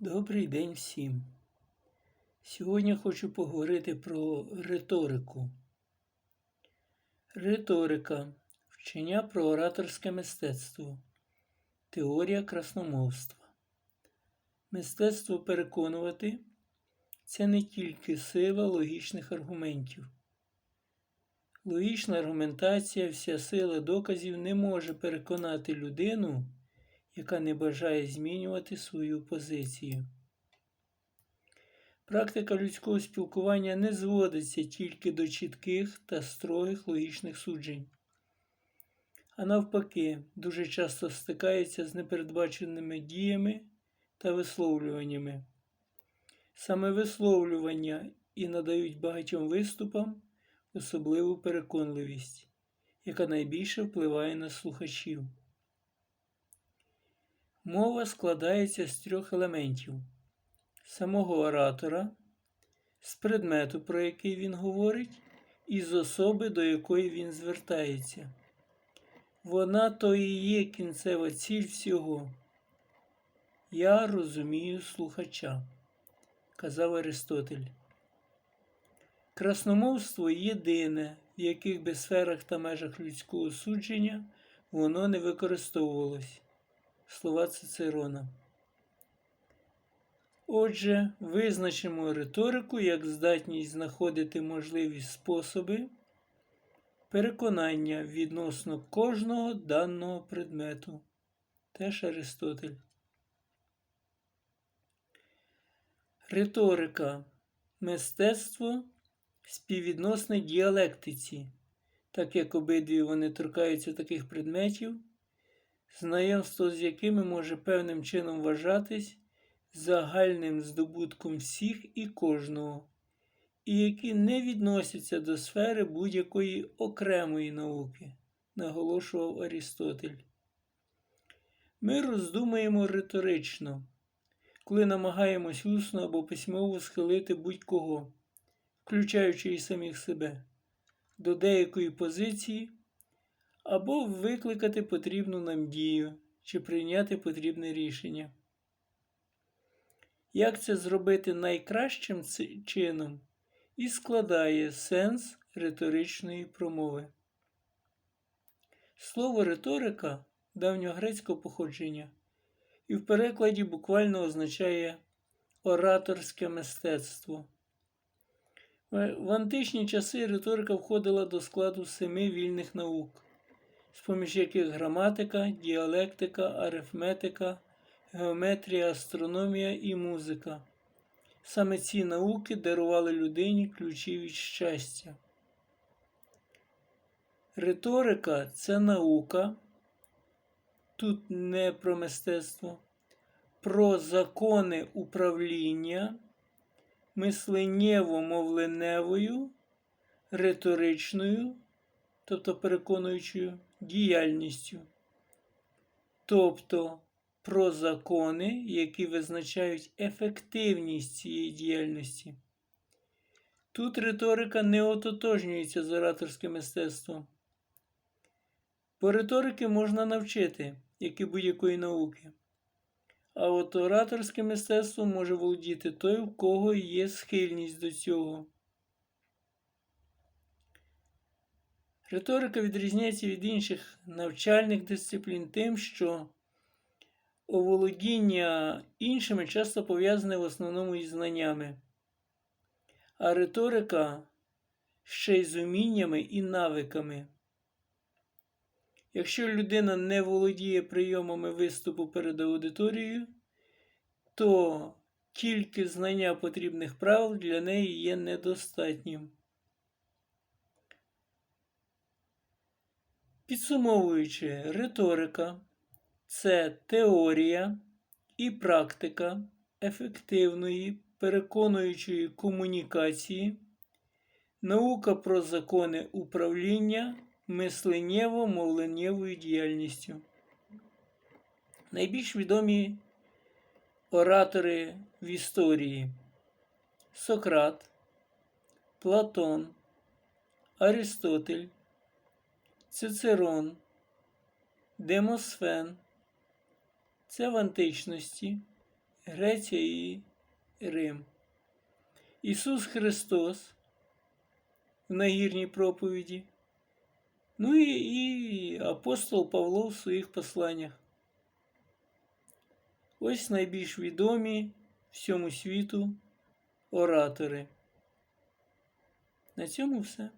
Добрий день всім. Сьогодні хочу поговорити про риторику. Риторика вчення про ораторське мистецтво, теорія красномовства. Мистецтво переконувати це не тільки сила логічних аргументів. Логічна аргументація, вся сила доказів не може переконати людину яка не бажає змінювати свою позицію. Практика людського спілкування не зводиться тільки до чітких та строгих логічних суджень, а навпаки, дуже часто стикається з непередбаченими діями та висловлюваннями. Саме висловлювання і надають багатьом виступам особливу переконливість, яка найбільше впливає на слухачів. Мова складається з трьох елементів: самого оратора, з предмету, про який він говорить, і з особи, до якої він звертається. Вона то і є кінцева ціль всього. Я розумію слухача, казав Аристотель. Красномовство єдине, в яких би сферах та межах людського судження воно не використовувалось слова Цицерона. Отже, визначимо риторику як здатність знаходити можливі способи переконання відносно кожного даного предмету. Теж Аристотель. Риторика мистецтво співвідносне діалектиці, так як обидві вони торкаються таких предметів, знайомство з якими може певним чином вважатись загальним здобутком всіх і кожного, і які не відносяться до сфери будь-якої окремої науки, наголошував Арістотель. Ми роздумаємо риторично, коли намагаємось усно або письмово схилити будь-кого, включаючи і самих себе, до деякої позиції або викликати потрібну нам дію чи прийняти потрібне рішення. Як це зробити найкращим чином і складає сенс риторичної промови? Слово риторика давньогрецького походження і в перекладі буквально означає ораторське мистецтво. В античні часи риторика входила до складу семи вільних наук з поміж яких граматика, діалектика, арифметика, геометрія, астрономія і музика. Саме ці науки дарували людині ключі від щастя. Риторика це наука, тут не про мистецтво, про закони управління мисленнєво-мовленевою, риторичною, тобто переконуючою діяльністю, тобто про закони, які визначають ефективність цієї діяльності. Тут риторика не ототожнюється з ораторським мистецтвом. По риторики можна навчити, як і будь-якої науки. А от ораторське мистецтво може володіти той, у кого є схильність до цього. Риторика відрізняється від інших навчальних дисциплін тим, що оволодіння іншими часто пов'язане в основному із знаннями, а риторика ще й з уміннями і навиками. Якщо людина не володіє прийомами виступу перед аудиторією, то тільки знання потрібних правил для неї є недостатнім. Підсумовуючи, риторика це теорія і практика ефективної переконуючої комунікації, наука про закони управління мисленнєво-мовленнєвою діяльністю. Найбільш відомі оратори в історії Сократ, Платон, Аристотель. Цицерон, Демосфен це в античності, Греція і Рим. Ісус Христос в нагірній проповіді. Ну і, і апостол Павло в своїх посланнях. Ось найбільш відомі всьому світу оратори. На цьому все.